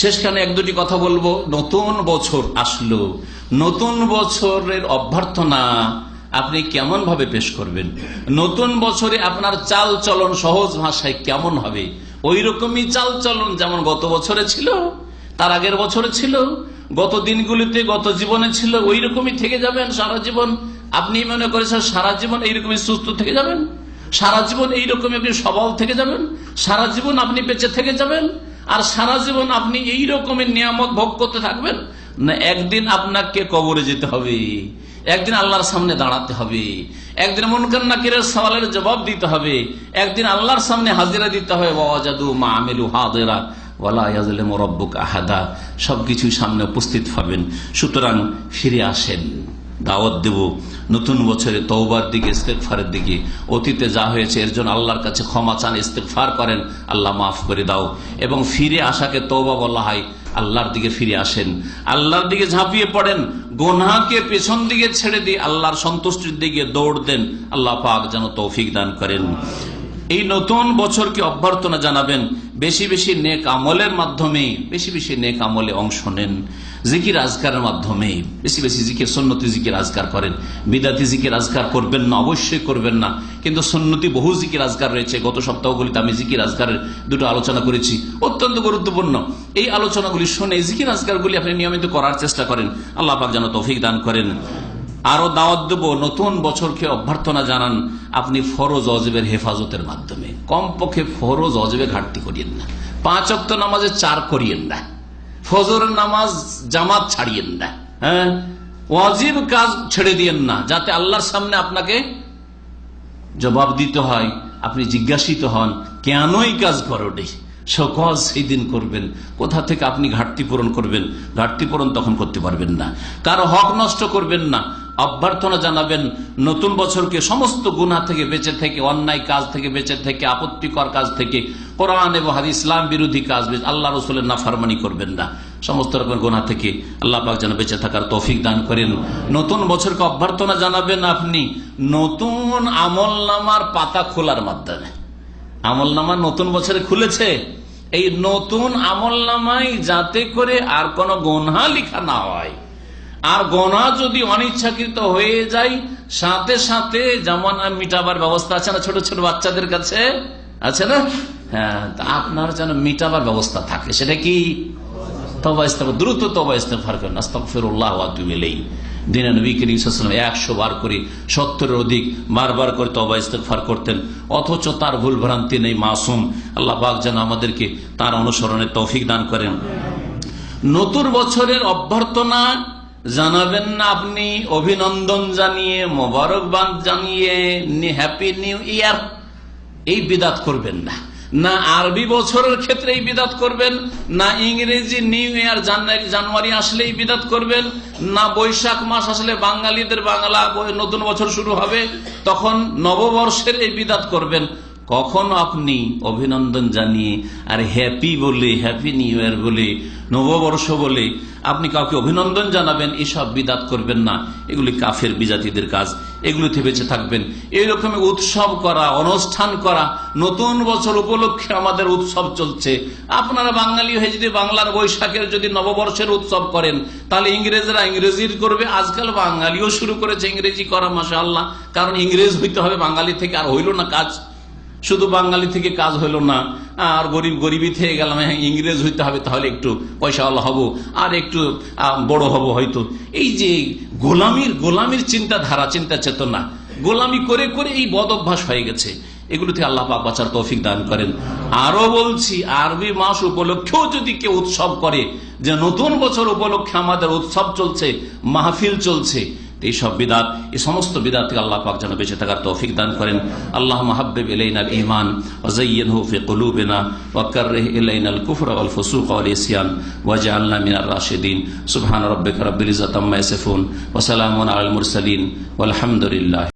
শেষখানে এক দুটি কথা বলব? নতুন বছর আসলো। নতুন বছরের অভ্যর্থনা আপনি কেমন ভাবে পেশ করবেন? নতুন বছরে আপনার চাল চলন সহজ ভাষায় কেমন হবে? ওই রকমই চাল চলন যেমন গত বছরে ছিল, তার আগের বছরে ছিল, গত দিনগুলিতে গত জীবনে ছিল ওই রকমই থেকে যাবেন সারা জীবন। আপনি মনে করেছেন সারা জীবন এইরকমই সুস্থ থেকে যাবেন? সারা জীবন এইরকমই আপনি সবল থেকে যাবেন? সারা জীবন আপনি বেঁচে থেকে যাবেন? আর সারা জীবন আপনি এই রকমের নিয়ামত ভোগ করতে থাকবেন, না একদিন আপনাকে কবরে যেতে হবে, একদিন আল্লাহর সামনে দাঁড়াতে হবে, একদিন মনকার নাকিরের সওয়ালের জবাব দিতে হবে, একদিন আল্লাহর সামনে হাজিরা দিতে হবে বাবা জাদু মা আমেলু হাজেরা আহাদা সবকিছুই সামনে উপস্থিত হবেন, সুতরাং ফিরে আসেন। দাওয়াত দেব। নতুন বছরে তৌবার দিকে ইস্তেকফারের দিকে। অতীতে যা হয়েছে, এর জন্য আল্লাহর কাছে ক্ষমা চান ইস্তেকফার করেন। আল্লাহ মাফ করে দাও। এবং ফিরে আসাকে তৌবা বলা হয়। আল্লাহর দিকে ফিরে আসেন। আল্লাহর দিকে ঝাঁপিয়ে পড়েন। গোনাকে পেছন দিকে ছেড়ে দিয়ে আল্লাহর সন্তুষ্টির দিকে দৌড় দেন। আল্লাহ পাক যেন তৌফিক দান করেন। এই নতুন বছরকে অভ্যর্থনা জানাবেন। বেশি বেশি নেক আমলের মাধ্যমে, বেশি বেশি নেক আমলে অংশ নেন। জিকির আজকারের মাধ্যমে বেশি বেশি জিকির, সন্নতি জিকির আজকার করেন। বিদাতি জিকির আজকার করবেন না, অবশ্যই করবেন না। কিন্তু সন্নতি বহু জিকির আজকার রয়েছে। গত সপ্তাহগুলিতে আমি জিকির আজকারের দুটো আলোচনা করেছি। অত্যন্ত গুরুত্বপূর্ণ। এই আলোচনাগুলি শুনে জিকির আজকারগুলি আপনি নিয়মিত করার চেষ্টা করেন। আল্লাহ পাক যেন তৌফিক দান করেন। আরও দাওয়াত দেব, নতুন বছরকে অভ্যর্থনা জানান, আপনি ফরজ অজবের হেফাজতের মাধ্যমে। কমপক্ষে ফরজ অজবে ঘাটতি করিয়েন না। পাঁচ অক্ত নামাজে চার করিয়েন না। ফজর নামাজ জামাত ছাড়িয়েন না হ্যাঁ? ওয়াজিব কাজ ছেড়ে দিয়েন না, যাতে আল্লাহর সামনে আপনাকে জবাব দিতে হয়, আপনি জিজ্ঞাসিত হন, কেনই কাজ করোনি সকল সেই দিন করবেন। কোথা থেকে আপনি ঘাটতি পূরণ করবেন? ঘাটতি পূরণ তখন করতে পারবেন না। কারও হক নষ্ট করবেন না। অভ্যর্থনা জানাবেন, নতুন বছরকে সমস্ত গুণা থেকে বেঁচে থেকে, অন্যায় কাজ থেকে বেঁচে থেকে, আপত্তিকর কাজ থেকে, কোরআন এবং হাদি ইসলাম বিরোধী কাজ আল্লাহ রসুলের না নাফারমানি করবেন না। সমস্ত রকমের গোনা থেকে আল্লাহ পাক যেন বেঁচে থাকার তৌফিক দান করেন। নতুন বছরকে অভ্যর্থনা জানাবেন আপনি। নতুন আমল নামার পাতা খোলার মাধ্যমে। আমল নামা নতুন বছরে খুলেছে? এই নতুন আমল নামাই যাতে করে আর কোনো গোনা লিখা না হয়। আর গোনা যদি অনিচ্ছাকৃত হয়ে যায়, সাথে সাথে যেমন মিটাবার ব্যবস্থা আছে না ছোট ছোট বাচ্চাদের কাছে? আছে না? হ্যাঁ আপনার যেন মিটাবার ব্যবস্থা থাকে, সেটা কি? তবা দ্রুত তবা ইস্তেফার করেন। ইলাইহি। দিনে নবী করিম সাল্লাল্লাহু একশো বার করে, সত্তরের অধিক বারবার করে তবা ইস্তেফার করতেন। অথচ তার ভুল ভ্রান্তি নেই মাসুম। আল্লাহ যেন আমাদেরকে তার অনুসরণে তৌফিক দান করেন। নতুন বছরের অভ্যর্থনা জানাবেন না আপনি। অভিনন্দন জানিয়ে, মোবারকবাদ জানিয়ে হ্যাপি নিউ ইয়ার। এই বিদাত করবেন না। না আরবি বছরের ক্ষেত্রে এই বিদাত করবেন, না ইংরেজি, নিউ ইয়ার, জানুয়ারি জানুয়ারি আসলে এই বিদাত করবেন, না বৈশাখ মাস আসলে বাঙালিদের বাংলা নতুন বছর শুরু হবে, তখন নববর্ষের এই বিদাত করবেন। কখন আপনি অভিনন্দন জানিয়ে, আর হ্যাপি বলে হ্যাপি নিউ ইয়ার বলে, নববর্ষ বলে, আপনি কাউকে অভিনন্দন জানাবেন, এসব বিদাত করবেন না। এগুলি কাফের বিজাতিদের কাজ। এগুলিতে বেঁচে থাকবেন। এইরকম উৎসব করা, অনুষ্ঠান করা, নতুন বছর উপলক্ষে আমাদের উৎসব চলছে। আপনারা বাঙালি হয়ে যদি বাংলার বৈশাখের যদি নববর্ষের উৎসব করেন, তাহলে ইংরেজরা ইংরেজির করবে। আজকাল বাঙালিও শুরু করেছে ইংরেজি করা মাসা আল্লাহ কারণ ইংরেজ হইতে হবে বাঙালি থেকে, আর হইল না কাজ। শুধু বাঙালি থেকে কাজ হইল না, আর গরিব গরিবই থেকে গেলাম হ্যাঁ ইংরেজ হইতে হবে, তাহলে একটু পয়সাওয়ালা হব, আর একটু বড় হব হয়তো। এই যে গোলামির গোলামির চিন্তাধারা, চিন্তা চেতনা, গোলামি করে করে এই বদ অভ্যাস হয়ে গেছে। এগুলো থেকে আল্লাহ পাক বাঁচার তৌফিক দান করেন। আরও বলছি, আরবি মাস উপলক্ষেও যদি কেউ উৎসব করে, যে নতুন বছর উপলক্ষে আমাদের উৎসব চলছে, মাহফিল চলছে এইসব বিদাত, এই সমস্ত বিদাত থেকে আল্লাহ পাক যেন বেঁচে থাকার তৌফিক দান করেন। আল্লাহ মাহাব্বিব ইলাইনাল ঈমান ওয়াযায়্যিনহু ফি কুলুবিনা ওয়া কাররিহ ইলাইনাল কুফরা ওয়াল ফুসুক ওয়াল ইসয়ান ওয়াজআলনা মিনার রাশিদিন। সুবহান রাব্বিকা রাব্বিল ইজ্জাতি আম্মা ইয়াসিফুন ওয়া সালামুন আলাল মুরসালিন। ওয়াল হামদুলিল্লাহ